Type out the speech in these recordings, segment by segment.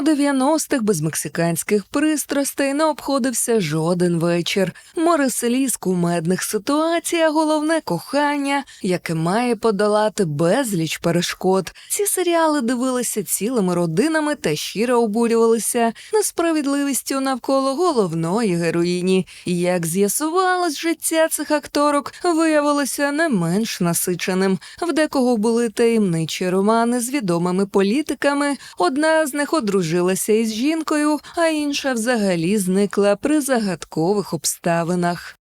У 90-х без мексиканських пристрастей не обходився жоден вечір. Море селі з кумедних ситуацій, головне кохання, яке має подолати безліч перешкод. Ці серіали дивилися цілими родинами та щиро обурювалися несправедливістю навколо головної героїні. Як з'ясувалось, життя цих акторок виявилося не менш насиченим. В декого були таємничі романи з відомими політиками. Одна з них одружилася із жінкою, а інша взагалі зникла при загадкових обставинах.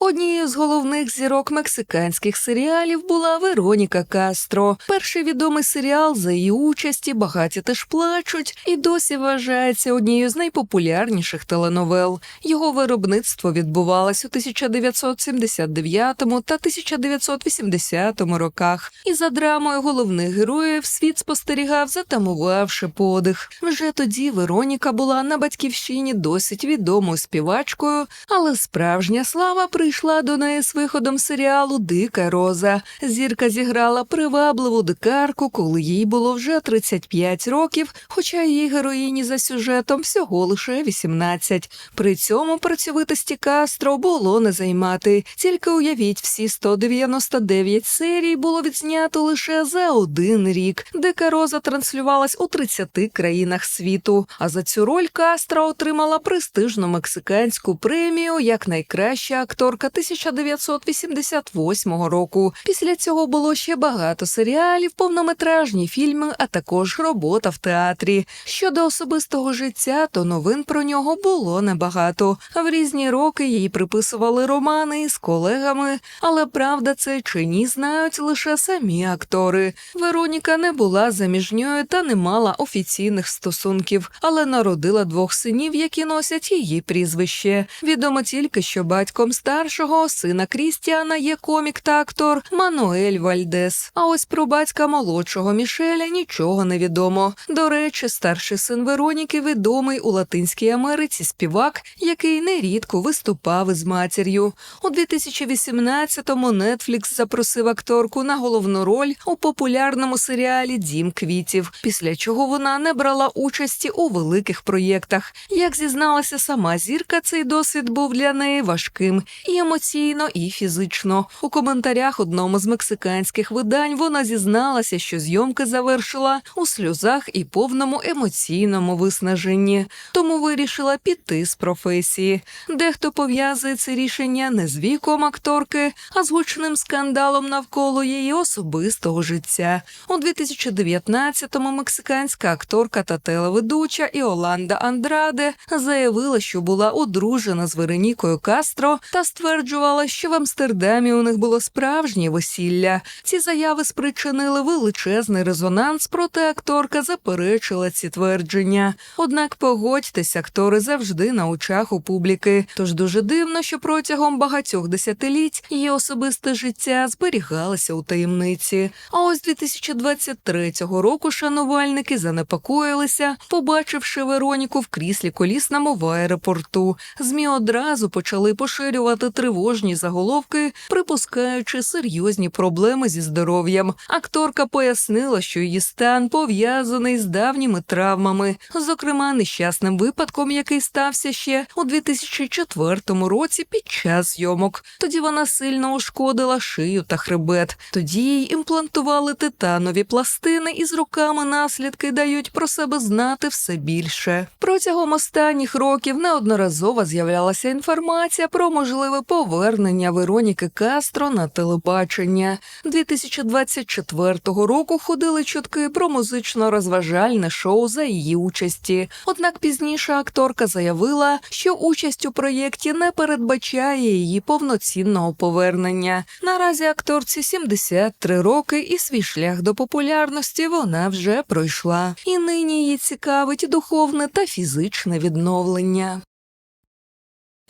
Однією з головних зірок мексиканських серіалів була Вероніка Кастро. Перший відомий серіал за її участі багаті теж плачуть і досі вважається однією з найпопулярніших теленовел. Його виробництво відбувалось у 1979 та 1980 роках. І за драмою головних героїв світ спостерігав, затамувавши подих. Вже тоді Вероніка була на батьківщині досить відомою співачкою, але справжня слава прийшла до неї з виходом серіалу Дика Роза. Зірка зіграла привабливу дикарку, коли їй було вже 35 років, хоча її героїні за сюжетом всього лише 18. При цьому працьовитості Кастро було не займати. Тільки уявіть, всі 199 серій було відзнято лише за один рік. Дика Роза транслювалась у 30 країнах світу. А за цю роль Кастро отримала престижну мексиканську премію як найкраща акторка 1988 року. Після цього було ще багато серіалів, повнометражні фільми, а також робота в театрі. Щодо особистого життя, то новин про нього було небагато. В різні роки їй приписували романи із колегами, але правда це чи ні знають лише самі актори. Вероніка не була заміжньою та не мала офіційних стосунків, але народила двох синів, які носять її прізвище. Відомо тільки, що батьком старшого сина Крістіана є комік та актор Мануель Вальдес. А ось про батька молодшого Мішеля нічого не відомо. До речі, старший син Вероніки відомий у Латинській Америці співак, який нерідко виступав із матір'ю. У 2018-му Нетфлікс запросив акторку на головну роль у популярному серіалі Дім квітів, після чого вона не брала участі у великих проєктах. Як зізналася сама зірка, цей досвід був для неї важким і емоційно, і фізично. У коментарях одному з мексиканських видань вона зізналася, що зйомки завершила у сльозах і повному емоційному виснаженні, тому вирішила піти з професії. Дехто пов'язує це рішення не з віком акторки, а з гучним скандалом навколо її особистого життя. У 2019-му мексиканська акторка та телеведуча Іоланда Андраде заявила, що була одружена з Веронікою Кастро та стверджувала, що в Амстердамі у них було справжнє весілля. Ці заяви спричинили величезний резонанс, проте акторка заперечила ці твердження. Однак погодьтесь, актори завжди на очах у публіки. Тож дуже дивно, що протягом багатьох десятиліть її особисте життя зберігалося у таємниці. А ось 2023 року шанувальники занепокоїлися, побачивши Вероніку в кріслі колісному в аеропорту. Змі одразу почали поширювати тривожні заголовки, припускаючи серйозні проблеми зі здоров'ям. Акторка пояснила, що її стан пов'язаний з давніми травмами, зокрема нещасним випадком, який стався ще у 2004 році під час зйомок. Тоді вона сильно ушкодила шию та хребет. Тоді їй імплантували титанові пластини, і з роками наслідки дають про себе знати все більше. Протягом останніх років неодноразово з'являлася інформація про можливе повернення Вероніки Кастро на телебачення. 2024 року ходили чутки про музично-розважальне шоу за її участі. Однак пізніше акторка заявила, що участь у проєкті не передбачає її повноцінного повернення. Наразі акторці 73 роки, і свій шлях до популярності вона вже пройшла. І нині її цікавить духовне та фізичне відновлення.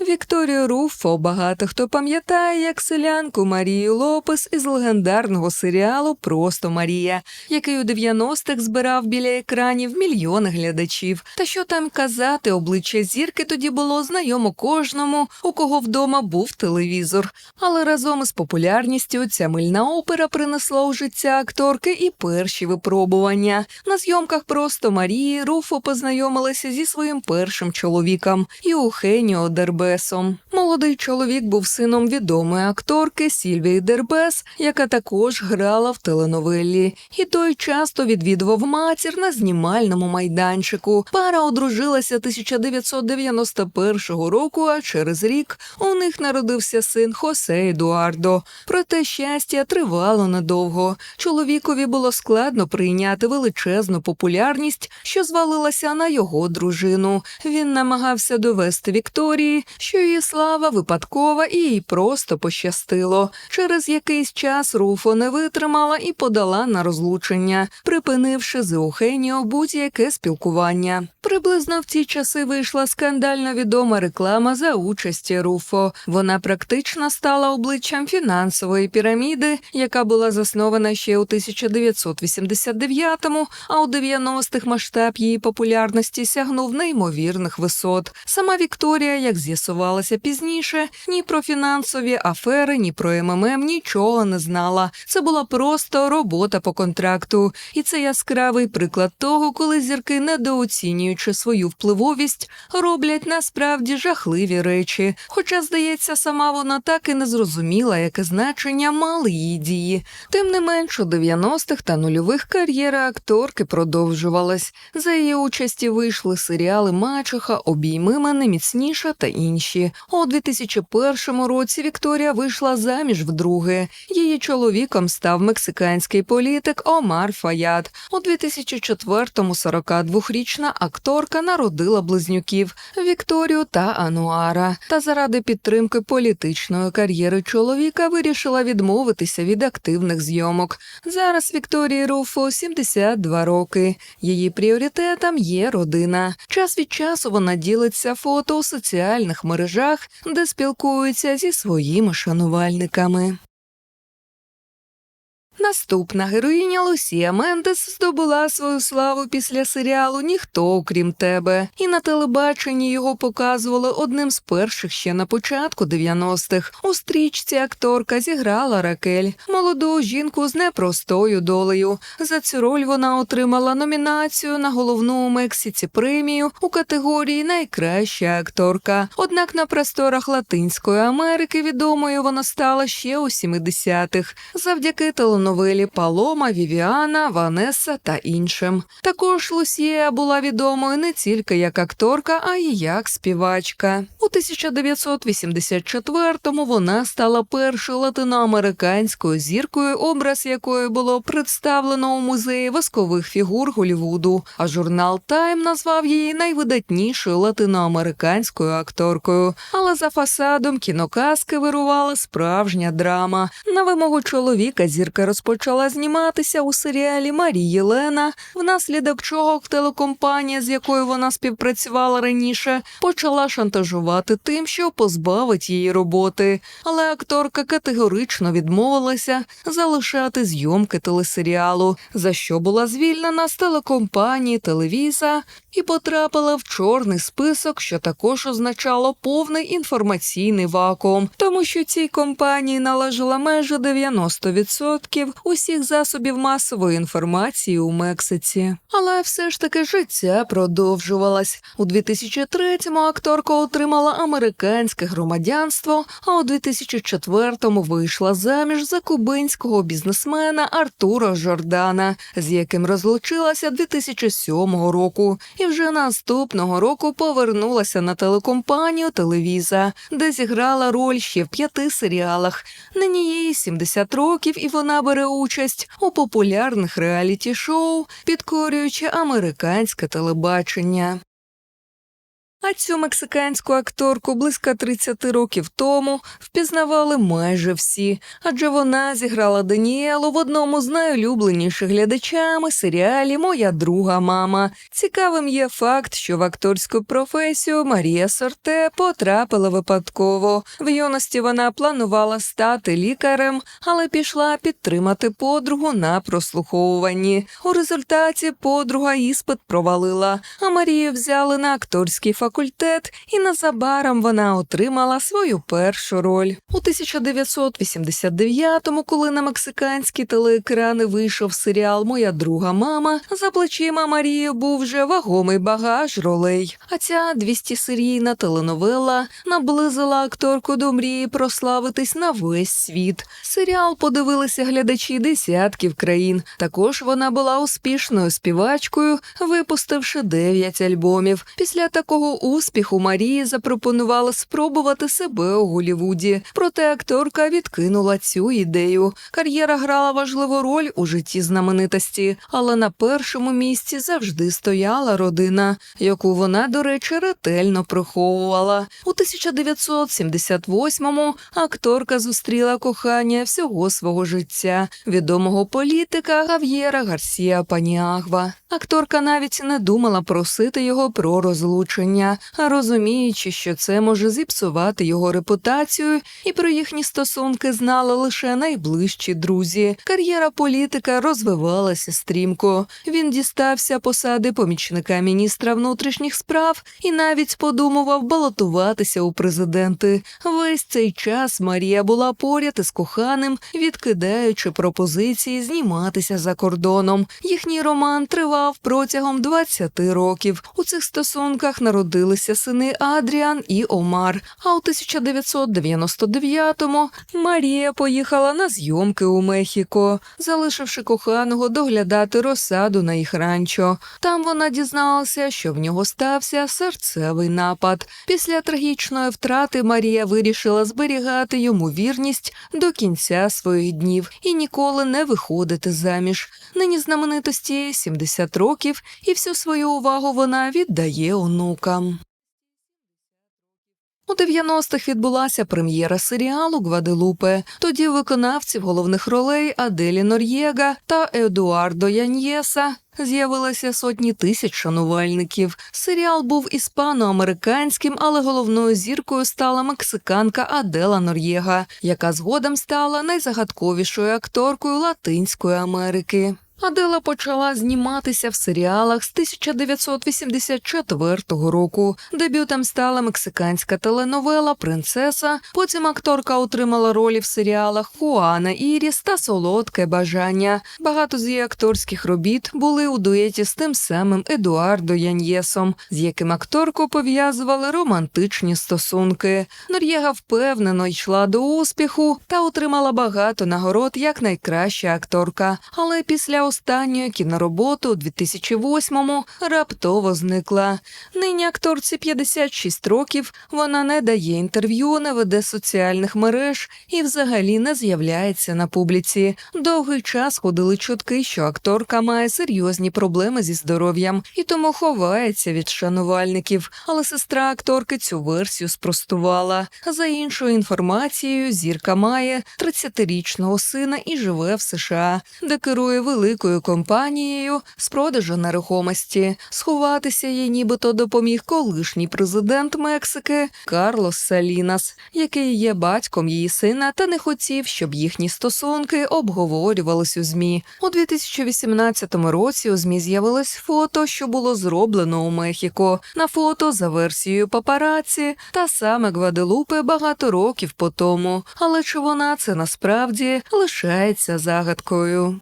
Вікторію Руффо багато хто пам'ятає як селянку Марію Лопес із легендарного серіалу Просто Марія, який у 90-х збирав біля екранів мільйони глядачів. Та що там казати, обличчя зірки тоді було знайомо кожному, у кого вдома був телевізор. Але разом із популярністю ця мильна опера принесла у життя акторки і перші випробування. На зйомках Просто Марії Руфо познайомилася зі своїм першим чоловіком Єухеніо Дербе. Дербесом. Молодий чоловік був сином відомої акторки Сільвії Дербес, яка також грала в теленовелі, і той часто відвідував матір на знімальному майданчику. Пара одружилася 1991 року, а через рік у них народився син Хосе Едуардо. Проте щастя тривало недовго. Чоловікові було складно прийняти величезну популярність, що звалилася на його дружину. Він намагався довести Вікторії, що її слава випадкова і їй просто пощастило. Через якийсь час Руфо не витримала і подала на розлучення, припинивши з Еухеніо будь-яке спілкування. Приблизно в ці часи вийшла скандально відома реклама за участі Руфо. Вона практично стала обличчям фінансової піраміди, яка була заснована ще у 1989-му, а у 90-х масштаб її популярності сягнув неймовірних висот. Сама Вікторія, як з'ясувалося пізніше, ні про фінансові афери, ні про МММ нічого не знала. Це була просто робота по контракту, і це яскравий приклад того, коли зірки недооцінюючи свою впливовість, роблять насправді жахливі речі. Хоча, здається, сама вона так і не зрозуміла, яке значення мали її дії. Тим не менш, у 90-х та нульових кар'єра акторки продовжувалась. За її участі вийшли серіали Мачеха, Обійми мене міцніша та інші. У 2001 році Вікторія вийшла заміж вдруге. Її чоловіком став мексиканський політик Омар Фаят. У 2004-му 42-річна акторка народила близнюків Вікторію та Ануара. Та заради підтримки політичної кар'єри чоловіка вирішила відмовитися від активних зйомок. Зараз Вікторії Руфо 72 роки. Її пріоритетом є родина. Час від часу вона ділиться фото у соціальних мережах, де спілкуються зі своїми шанувальниками. Наступна героїня Лусія Мендес здобула свою славу після серіалу Ніхто окрім тебе, і на телебаченні його показували одним з перших ще на початку 90-х. У стрічці акторка зіграла Ракель, молоду жінку з непростою долею. За цю роль вона отримала номінацію на головну у Мексиці премію у категорії Найкраща акторка. Однак на просторах Латинської Америки відомою вона стала ще у 70-х завдяки теленовелі новелі Палома, Вівіана, Ванеса та іншим. Також Лусія була відомою не тільки як акторка, а й як співачка. У 1984-му вона стала першою латиноамериканською зіркою, образ якої було представлено у музеї воскових фігур Голівуду. А журнал Тайм назвав її найвидатнішою латиноамериканською акторкою. Але за фасадом кіноказки вирувала справжня драма. На вимогу чоловіка зірка розпочала зніматися у серіалі Марії Лена, внаслідок чого телекомпанія, з якою вона співпрацювала раніше, почала шантажувати тим, що позбавить її роботи. Але акторка категорично відмовилася залишати зйомки телесеріалу, за що була звільнена з телекомпанії Телевіза і потрапила в чорний список, що також означало повний інформаційний вакуум, тому що цій компанії належала майже 90% усіх засобів масової інформації у Мексиці. Але все ж таки життя продовжувалось. У 2003-му акторка отримала американське громадянство, а у 2004-му вийшла заміж за кубинського бізнесмена Артура Жордана, з яким розлучилася 2007 року, і вже наступного року повернулася на телекомпанію Телевіза, де зіграла роль ще в п'яти серіалах. Нині їй 70 років, і вона бере участь у популярних реаліті-шоу, підкорюючи американське телебачення. А цю мексиканську акторку близько 30 років тому впізнавали майже всі, адже вона зіграла Даніелу в одному з найулюбленіших глядачами серіалі Моя друга мама. Цікавим є факт, що в акторську професію Марія Сорте потрапила випадково. В юності вона планувала стати лікарем, але пішла підтримати подругу на прослуховуванні. У результаті подруга іспит провалила, а Марію взяли на акторський факультет, і незабаром вона отримала свою першу роль. У 1989-му, коли на мексиканські телеекрани вийшов серіал Моя друга мама, за плечима Марії був вже вагомий багаж ролей. А ця 200-серійна теленовела наблизила акторку до мрії прославитись на весь світ. Серіал подивилися глядачі десятків країн. Також вона була успішною співачкою, випустивши 9 альбомів. Після такого успіху Марії запропонували спробувати себе у Голівуді. Проте акторка відкинула цю ідею. Кар'єра грала важливу роль у житті знаменитості, але на першому місці завжди стояла родина, яку вона, до речі, ретельно приховувала. У 1978-му акторка зустріла кохання всього свого життя відомого політика Гав'єра Гарсія Паніагва. Акторка навіть не думала просити його про розлучення, а розуміючи, що це може зіпсувати його репутацію, і про їхні стосунки знали лише найближчі друзі. Кар'єра політика розвивалася стрімко. Він дістався посади помічника міністра внутрішніх справ і навіть подумував балотуватися у президенти. Весь цей час Марія була поряд із коханим, відкидаючи пропозиції зніматися за кордоном. Їхній роман тривав протягом 20 років. У цих стосунках народилися сини Адріан і Омар. А у 1999-му Марія поїхала на зйомки у Мехіко, залишивши коханого доглядати розсаду на їх ранчо. Там вона дізналася, що в нього стався серцевий напад. Після трагічної втрати Марія вирішила зберігати йому вірність до кінця своїх днів і ніколи не виходити заміж. Нині знаменитості 70 років, і всю свою увагу вона віддає онукам. У 90-х відбулася прем'єра серіалу Гваделупе. Тоді виконавців головних ролей Аделі Нор'єга та Едуардо Яньєса з'явилися сотні тисяч шанувальників. Серіал був іспано-американським, але головною зіркою стала мексиканка Адела Нор'єга, яка згодом стала найзагадковішою акторкою Латинської Америки. Адела почала зніматися в серіалах з 1984 року. Дебютом стала мексиканська теленовела Принцеса. Потім акторка отримала ролі в серіалах Хуана Іріс та Солодке бажання. Багато з її акторських робіт були у дуеті з тим самим Едуардо Яньєсом, з яким акторку пов'язували романтичні стосунки. Нор'єга впевнено йшла до успіху та отримала багато нагород як найкраща акторка. Але після останньої кінороботи у 2008-му раптово зникла. Нині акторці 56 років. Вона не дає інтерв'ю, не веде соціальних мереж і взагалі не з'являється на публіці. Довгий час ходили чутки, що акторка має серйозні проблеми зі здоров'ям і тому ховається від шанувальників. Але сестра акторки цю версію спростувала. За іншою інформацією, зірка має 30-річного сина і живе в США, де керує великою компанією з продажу нерухомості. Сховатися їй нібито допоміг колишній президент Мексики Карлос Салінас, який є батьком її сина, та не хотів, щоб їхні стосунки обговорювались у змі. У 2018 році у змі з'явилось фото, що було зроблено у Мехіко. На фото за версією папараці та саме Гваделупе багато років по тому. Але чи вона це насправді лишається загадкою?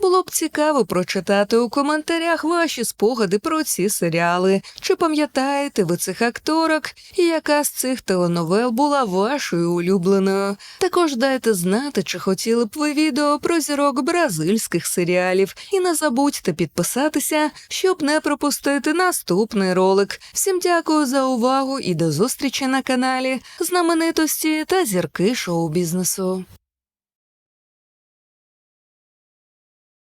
Було б цікаво прочитати у коментарях ваші спогади про ці серіали. Чи пам'ятаєте ви цих акторок і яка з цих теленовел була вашою улюбленою? Також дайте знати, чи хотіли б ви відео про зірок бразильських серіалів. І не забудьте підписатися, щоб не пропустити наступний ролик. Всім дякую за увагу і до зустрічі на каналі знаменитості та зірки шоу бізнесу.